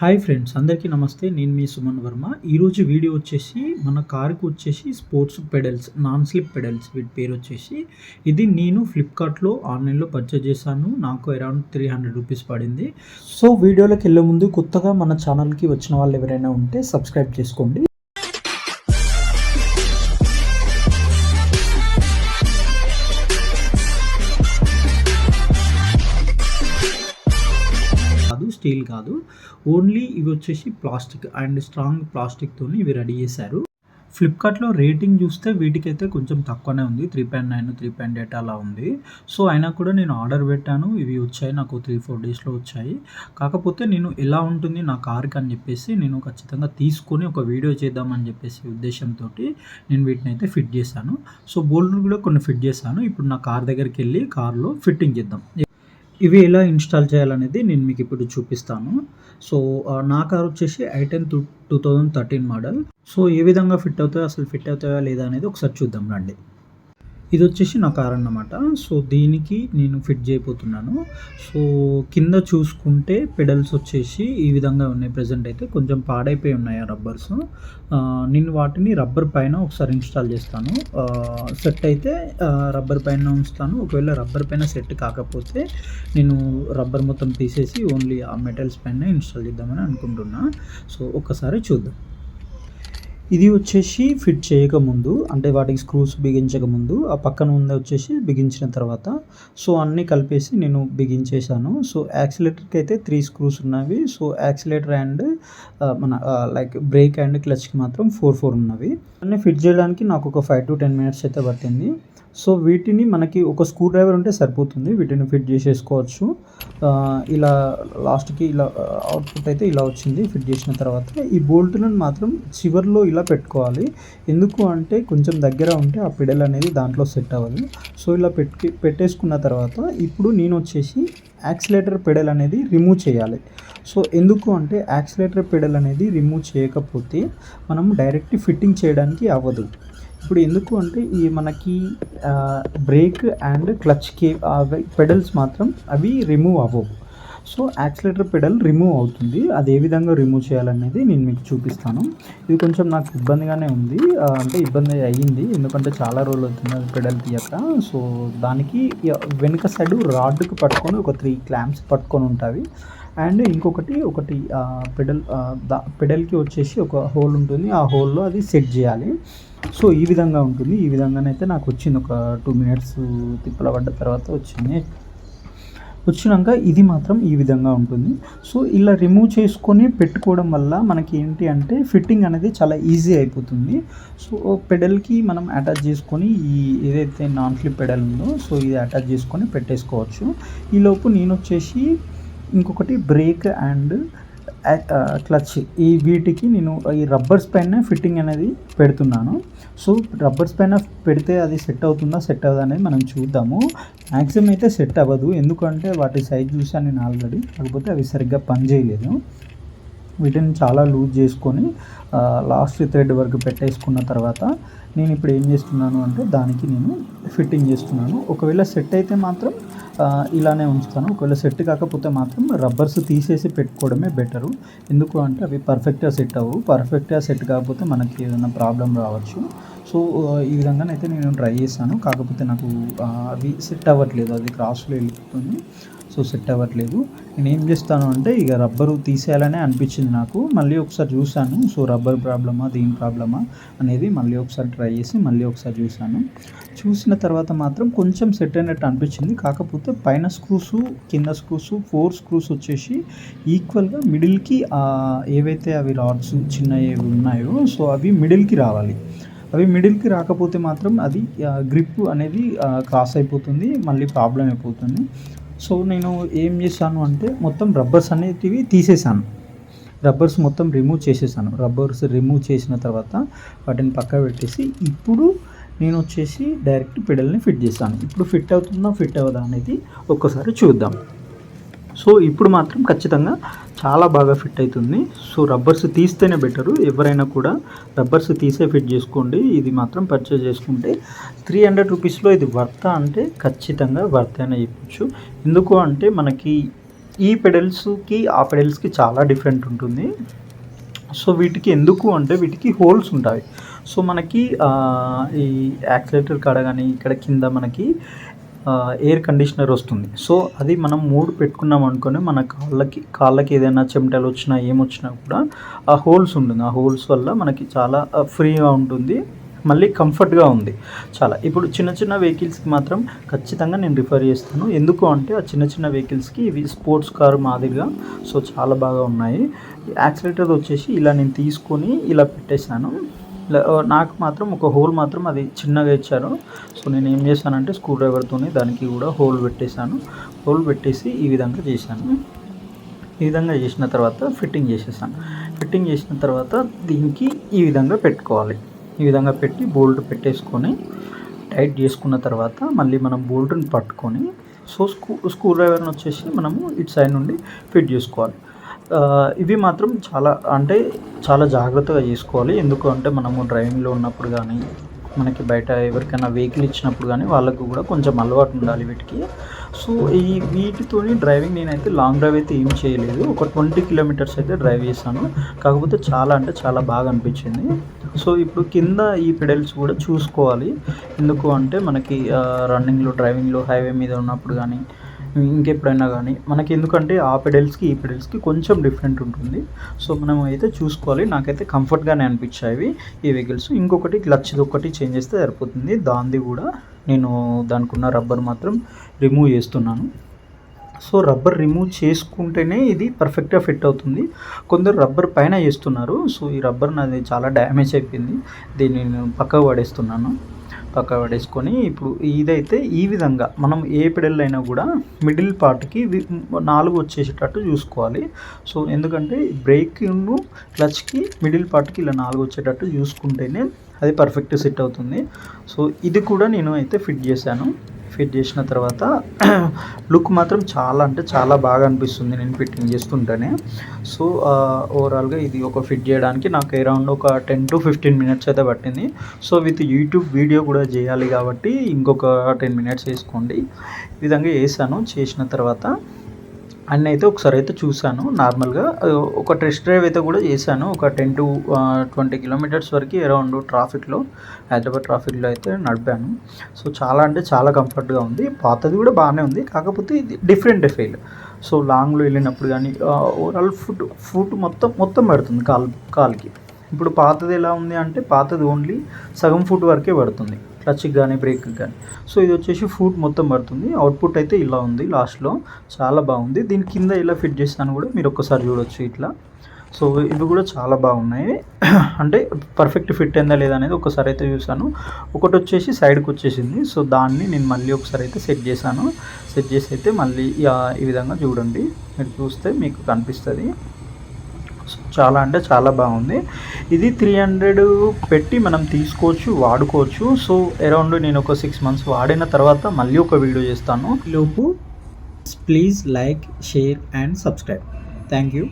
Hi friends అందరికీ నమస్తే. నేను మీ సుమన్ వర్మ. ఈరోజు వీడియో వచ్చేసి మన కార్కి వచ్చేసి sports pedals non slip pedals వీటి పేరు వచ్చేసి. ఇది నేను ఫ్లిప్కార్ట్లో ఆన్లైన్లో పర్చేజ్ చేశాను. నాకు అరౌండ్ త్రీ హండ్రెడ్ రూపీస్ పడింది. సో వీడియోలోకి వెళ్ళే ముందు కొత్తగా మన ఛానల్కి వచ్చిన వాళ్ళు ఎవరైనా ఉంటే సబ్స్క్రైబ్ చేసుకోండి. స్టీల్ కాదు. ఓన్లీ ఇవి వచ్చేసి ప్లాస్టిక్ అండ్ స్ట్రాంగ్ ప్లాస్టిక్తో ఇవి రెడీ చేశారు. ఫ్లిప్కార్ట్లో రేటింగ్ చూస్తే వీటికైతే కొంచెం తక్కువనే ఉంది. Three point nine three point eight అలా ఉంది. సో అయినా కూడా నేను ఆర్డర్ పెట్టాను. ఇవి వచ్చాయి. నాకు త్రీ ఫోర్ డేస్లో వచ్చాయి. కాకపోతే నేను ఎలా ఉంటుంది నా కార్కి అని చెప్పేసి నేను ఖచ్చితంగా తీసుకొని ఒక వీడియో చేద్దామని చెప్పేసి ఉద్దేశంతో నేను వీటిని అయితే ఫిట్ చేశాను. సో బోల్డ్ కూడా కొన్ని ఫిట్ చేశాను. ఇప్పుడు నా కార్ దగ్గరికి వెళ్ళి కార్లో ఫిట్టింగ్ చేద్దాం. ఇవి ఎలా ఇన్స్టాల్ చేయాలనేది నేను మీకు ఇప్పుడు చూపిస్తాను. సో నా కార్ వచ్చేసి i ten two two thousand thirteen model. So ఏ విధంగా ఫిట్ అవుతాయో అసలు ఫిట్ అవుతాయా లేదా అనేది ఒకసారి చూద్దాం రండి. ఇది వచ్చేసి నా కార్ అన్నమాట సో దీనికి నేను ఫిట్ చేయబోతున్నాను సో కింద చూసుకుంటే పెడల్స్ వచ్చేసి ఈ విధంగా ఉన్నాయి ప్రజెంట్ అయితే. కొంచెం పాడైపోయి ఉన్నాయి ఆ రబ్బర్స్. నేను వాటిని రబ్బర్ పైన ఒకసారి ఇన్స్టాల్ చేస్తాను. సెట్ అయితే రబ్బర్ పైన ఉంచుతాను. ఒకవేళ రబ్బర్ పైన సెట్ కాకపోతే నేను రబ్బర్ మొత్తం తీసేసి ఓన్లీ ఆ మెటల్స్ పైన ఇన్స్టాల్ చేద్దామని అనుకుంటున్నా. సో ఒకసారి చూద్దాం. ఇది వచ్చేసి ఫిట్ చేయకముందు అంటే వాటికి స్క్రూస్ బిగించకముందు ఆ పక్కన ఉంది వచ్చేసి బిగించిన తర్వాత సో అన్నీ కలిపేసి నేను బిగించేశాను. సో యాక్సిలేటర్కి అయితే త్రీ స్క్రూస్ ఉన్నవి. సో యాక్సిలేటర్ అండ్ మన లైక్ బ్రేక్ అండ్ క్లచ్కి మాత్రం ఫోర్ ఫోర్ ఉన్నవి. అన్నీ ఫిట్ చేయడానికి నాకు ఒక ఫైవ్ టు టెన్ మినిట్స్ అయితే పట్టింది. సో వీటిని మనకి ఒక స్క్రూ డ్రైవర్ ఉంటే సరిపోతుంది. వీటిని ఫిట్ చేసేసుకోవచ్చు. ఇలా లాస్ట్కి ఇలా అవుట్పుట్ అయితే ఇలా వచ్చింది. ఫిట్ చేసిన తర్వాత ఈ బోల్ట్లను మాత్రం చివర్లో ఇలా పెట్టుకోవాలి. ఎందుకు అంటే కొంచెం దగ్గర ఉంటే ఆ పిడల్ అనేది దాంట్లో సెట్ అవ్వదు. సో ఇలా పెట్టి పెట్టేసుకున్న తర్వాత ఇప్పుడు నేను వచ్చేసి యాక్సిలేటర్ పెడల్ అనేది రిమూవ్ చేయాలి. సో ఎందుకు అంటే యాక్సిలేటర్ పెడల్ అనేది రిమూవ్ చేయకపోతే మనం డైరెక్ట్ ఫిట్టింగ్ చేయడానికి అవ్వదు. ఇప్పుడు ఎందుకు అంటే ఈ మనకి బ్రేక్ అండ్ క్లచ్ కే పెడల్స్ మాత్రం అవి రిమూవ్ అవ్వవు. సో యాక్సిలేటర్ పెడల్ రిమూవ్ అవుతుంది. అది ఏ విధంగా రిమూవ్ చేయాలనేది నేను మీకు చూపిస్తాను. ఇది కొంచెం నాకు ఇబ్బందిగానే ఉంది. అంటే ఇబ్బంది అయ్యింది. ఎందుకంటే చాలా రోజులు అవుతుంది అది పెడల్ తీయక. సో దానికి వెనుక సైడ్ రాడ్కి పట్టుకొని ఒక త్రీ క్లాంప్స్ పట్టుకొని ఉంటాయి అండ్ ఇంకొకటి ఒకటి పెడల్ పెడల్కి వచ్చేసి ఒక హోల్ ఉంటుంది. ఆ హోల్లో అది సెట్ చేయాలి. సో ఈ విధంగా ఉంటుంది. ఈ విధంగానైతే నాకు వచ్చింది. ఒక టూ మినిట్స్ తిప్పల పడ్డ తర్వాత వచ్చింది. వచ్చినాక ఇది మాత్రం ఈ విధంగా ఉంటుంది. సో ఇలా రిమూవ్ చేసుకొని పెట్టుకోవడం వల్ల మనకి ఏంటి అంటే ఫిట్టింగ్ అనేది చాలా ఈజీ అయిపోతుంది. సో పెడల్కి మనం అటాచ్ చేసుకొని ఈ ఏదైతే నాన్ స్లిప్ పెడల్ ఉందో సో ఇది అటాచ్ చేసుకొని పెట్టేసుకోవచ్చు. ఈలోపు నేను వచ్చేసి ఇంకొకటి బ్రేక్ అండ్ క్లచ్ uh, ఈ వీటికి నేను ఈ రబ్బర్స్ పైన ఫిట్టింగ్ అనేది పెడుతున్నాను. సో రబ్బర్స్ పైన పెడితే అది సెట్ అవుతుందా సెట్ అవ్వదా అనేది మనం చూద్దాము. మ్యాక్సిమం అయితే సెట్ అవ్వదు. ఎందుకంటే వాటి సైజ్ చూసాను నేను ఆల్రెడీ కాకపోతే అవి సరిగ్గా పని చేయలేదు వీటిని చాలా లూజ్ చేసుకొని లాస్ట్ థ్రెడ్ వరకు పెట్టేసుకున్న తర్వాత నేను ఇప్పుడు ఏం చేస్తున్నాను అంటే దానికి నేను ఫిట్టింగ్ చేస్తున్నాను. ఒకవేళ సెట్ అయితే మాత్రం ఇలానే ఉంచుతాను. ఒకవేళ సెట్ కాకపోతే మాత్రం రబ్బర్స్ తీసేసి పెట్టుకోవడమే బెటరు ఎందుకు అంటే అవి పర్ఫెక్ట్గా సెట్ అవ్వు. పర్ఫెక్ట్గా సెట్ కాకపోతే మనకి ఏదైనా ప్రాబ్లం రావచ్చు. సో ఈ విధంగానైతే నేను ట్రై చేశాను కాకపోతే నాకు అవి సెట్ అవ్వట్లేదు. అది క్రాస్లో వెళ్ళిపోతుంది. సో సెట్ అవ్వట్లేదు. నేను ఏం చేస్తాను అంటే ఇక రబ్బరు తీసేయాలనే అనిపించింది నాకు. మళ్ళీ ఒకసారి చూశాను. సో రబ్బర్ ప్రాబ్లమా దీని ప్రాబ్లమా అనేది మళ్ళీ ఒకసారి ట్రై చేసి మళ్ళీ ఒకసారి చూశాను. చూసిన తర్వాత మాత్రం కొంచెం సెట్ అయినట్టు అనిపించింది. కాకపోతే పైన స్క్రూస్ కింద స్క్రూస్ ఫోర్ స్క్రూస్ వచ్చేసి ఈక్వల్గా మిడిల్కి ఏవైతే అవి రాడ్స్ చిన్న ఏవి ఉన్నాయో సో అవి మిడిల్కి రావాలి. అవి మిడిల్కి రాకపోతే మాత్రం అది గ్రిప్ అనేది క్రాస్ అయిపోతుంది. మళ్ళీ ప్రాబ్లం అయిపోతుంది. సో నేను ఏం చేశాను అంటే మొత్తం రబ్బర్స్ అనేటివి తీసేసాను రబ్బర్స్ మొత్తం రిమూవ్ చేసేసాను రబ్బర్స్ రిమూవ్ చేసిన తర్వాత వాటిని పక్క పెట్టేసి ఇప్పుడు నేను వచ్చేసి డైరెక్ట్ పెడల్ని ఫిట్ చేశాను ఇప్పుడు ఫిట్ అవుతుందా ఫిట్ అవ్వదా అనేది ఒక్కసారి చూద్దాం. సో ఇప్పుడు మాత్రం ఖచ్చితంగా చాలా బాగా ఫిట్ అవుతుంది సో రబ్బర్స్ తీస్తేనే బెటరు ఎవరైనా కూడా రబ్బర్స్ తీసే ఫిట్ చేసుకోండి. ఇది మాత్రం పర్చేజ్ చేసుకుంటే త్రీ హండ్రెడ్ రూపీస్లో ఇది వర్త అంటే ఖచ్చితంగా వర్త అని చెప్పచ్చు. ఎందుకు అంటే మనకి ఈ పెడల్స్కి ఆ పెడల్స్కి చాలా డిఫరెంట్ ఉంటుంది. సో వీటికి ఎందుకు అంటే వీటికి హోల్స్ ఉంటాయి. సో మనకి ఈ యాక్సిలేటర్ కాడ కానీ ఇక్కడ కింద మనకి ఎయిర్ కండిషనర్ వస్తుంది. సో అది మనం మూడు పెట్టుకున్నాం అనుకొని మన కాళ్ళకి కాళ్ళకి ఏదైనా చెమటలు వచ్చినా ఏమొచ్చినా కూడా ఆ హోల్స్ ఉంటుంది. ఆ హోల్స్ వల్ల మనకి చాలా ఫ్రీగా ఉంటుంది. మళ్ళీ కంఫర్ట్గా ఉంది. చాలా. ఇప్పుడు చిన్న చిన్న వెహికల్స్కి మాత్రం ఖచ్చితంగా నేను రిఫర్ చేస్తాను. ఎందుకు అంటే ఆ చిన్న చిన్న వెహికల్స్కి ఇవి స్పోర్ట్స్ కార్ మాదిరిగా సో చాలా బాగా ఉన్నాయి. యాక్సిలేటర్ వచ్చేసి ఇలా నేను తీసుకొని ఇలా పెట్టేశాను. నాకు మాత్రం ఒక హోల్ మాత్రం అది చిన్నగా ఇచ్చారు. సో నేను ఏం చేశానంటే స్క్రూ డ్రైవర్తోని దానికి కూడా హోల్ పెట్టేశాను. హోల్ పెట్టేసి ఈ విధంగా చేశాను. ఈ విధంగా చేసిన తర్వాత ఫిట్టింగ్ చేసేసాను. ఫిట్టింగ్ చేసిన తర్వాత దీనికి ఈ విధంగా పెట్టుకోవాలి. ఈ విధంగా పెట్టి బోల్ట్ పెట్టేసుకొని టైట్ చేసుకున్న తర్వాత మళ్ళీ మనం బోల్ట్ని పట్టుకొని సో స్క్రూ స్క్రూ డ్రైవర్ని వచ్చేసి మనము ఇటు సైడ్ నుండి ఫిట్ చేసుకోవాలి. ఇవి మాత్రం చాలా అంటే చాలా జాగ్రత్తగా చేసుకోవాలి. ఎందుకు అంటే మనము డ్రైవింగ్లో ఉన్నప్పుడు కానీ మనకి బయట ఎవరికైనా వెహికల్ ఇచ్చినప్పుడు కానీ వాళ్ళకు కూడా కొంచెం అలవాటు ఉండాలి వీటికి. సో ఈ వీటితోని డ్రైవింగ్ నేనైతే లాంగ్ డ్రైవ్ అయితే ఏం చేయలేదు. ఒక ట్వంటీ కిలోమీటర్స్ అయితే డ్రైవ్ చేశాను. కాకపోతే చాలా అంటే చాలా బాగా అనిపించింది. సో ఇప్పుడు కింద ఈ పెడల్స్ కూడా చూసుకోవాలి. ఎందుకు అంటే మనకి రన్నింగ్లో డ్రైవింగ్లో హైవే మీద ఉన్నప్పుడు కానీ ఇంకెప్పుడైనా కానీ మనకి ఎందుకంటే ఆ పెడల్స్కి ఈ పెడల్స్కి కొంచెం డిఫరెంట్ ఉంటుంది. సో మనం అయితే చూసుకోవాలి. నాకైతే కంఫర్ట్గానే అనిపించాయి ఈ వెహికల్స్. ఇంకొకటి క్లచ్ది ఒకటి చేంజ్ చేస్తే సరిపోతుంది. దానిది కూడా నేను దానికి ఉన్న రబ్బర్ మాత్రం రిమూవ్ చేస్తున్నాను. సో రబ్బర్ రిమూవ్ చేసుకుంటేనే ఇది పర్ఫెక్ట్గా ఫిట్ అవుతుంది. కొందరు రబ్బర్ పైన చేస్తున్నారు. సో ఈ రబ్బర్ నాది చాలా డ్యామేజ్ అయిపోయింది. దీన్ని నేను పక్కకు పడేస్తున్నాను. పక్క పడేసుకొని ఇప్పుడు ఇదైతే ఈ విధంగా మనం ఏ పెడల్ అయినా కూడా మిడిల్ పార్ట్కి నాలుగు వచ్చేసేటట్టు చూసుకోవాలి. సో ఎందుకంటే బ్రేక్ను క్లచ్కి మిడిల్ పార్ట్కి ఇలా నాలుగు వచ్చేటట్టు చూసుకుంటేనే అది పర్ఫెక్ట్ సెట్ అవుతుంది. సో ఇది కూడా నేను అయితే ఫిట్ చేశాను. ఫిట్ చేసిన తర్వాత లుక్ మాత్రం చాలా అంటే చాలా బాగా అనిపిస్తుంది నేను ఫిట్టింగ్ చేస్తుంటేనే. సో ఓవరాల్గా ఇది ఒక ఫిట్ చేయడానికి నాకు అరౌండ్ ఒక టెన్ టు ఫిఫ్టీన్ మినిట్స్ అయితే పట్టింది. సో విత్ యూట్యూబ్ వీడియో కూడా చేయాలి కాబట్టి ఇంకొక టెన్ మినిట్స్ వేసుకోండి. ఈ విధంగా వేసాను చేసిన తర్వాత అన్నీ అయితే ఒకసారి అయితే చూశాను. నార్మల్గా ఒక టెస్ట్ డ్రైవ్ అయితే కూడా చేశాను. ఒక టెన్ టు ట్వంటీ కిలోమీటర్స్ వరకు అరౌండ్ ట్రాఫిక్లో హైదరాబాద్ ట్రాఫిక్లో అయితే నడిపాను. సో చాలా అంటే చాలా కంఫర్ట్గా ఉంది. పాతది కూడా బాగానే ఉంది. కాకపోతే ఇది డిఫరెంట్ ఫీల్. సో లాంగ్లో వెళ్ళినప్పుడు కానీ ఓవరాల్ ఫుట్ ఫుడ్ మొత్తం మొత్తం పడుతుంది కాల్ కాల్కి. ఇప్పుడు పాతది ఎలా ఉంది అంటే పాతది ఓన్లీ సగం ఫుడ్ వరకే పడుతుంది. క్లచ్కి కానీ బ్రేక్కి కానీ. సో ఇది వచ్చేసి ఫుట్ మొత్తం పడుతుంది. అవుట్పుట్ అయితే ఇలా ఉంది లాస్ట్లో. చాలా బాగుంది. దీని కింద ఇలా ఫిట్ చేస్తాను కూడా మీరు ఒక్కసారి చూడొచ్చు ఇట్లా. సో ఇవి కూడా చాలా బాగున్నాయి. అంటే పర్ఫెక్ట్ ఫిట్ అయిందా లేదా అనేది ఒకసారి అయితే చూసాను ఒకటి వచ్చేసి సైడ్కి వచ్చేసింది. సో దాన్ని నేను మళ్ళీ ఒకసారి అయితే సెట్ చేశాను. సెట్ చేసి అయితే మళ్ళీ ఈ విధంగా చూడండి. మీరు చూస్తే మీకు కనిపిస్తుంది. చాలా అంటే చాలా బాగుంది. ఇది త్రీ హండ్రెడ్ పెట్టి మనం తీసుకోవచ్చు వాడుకోవచ్చు. సో అరౌండ్ నేను ఒక సిక్స్ మంత్స్ వాడిన తర్వాత మళ్ళీ ఒక వీడియో చేస్తాను. లోపు please like share and subscribe thank you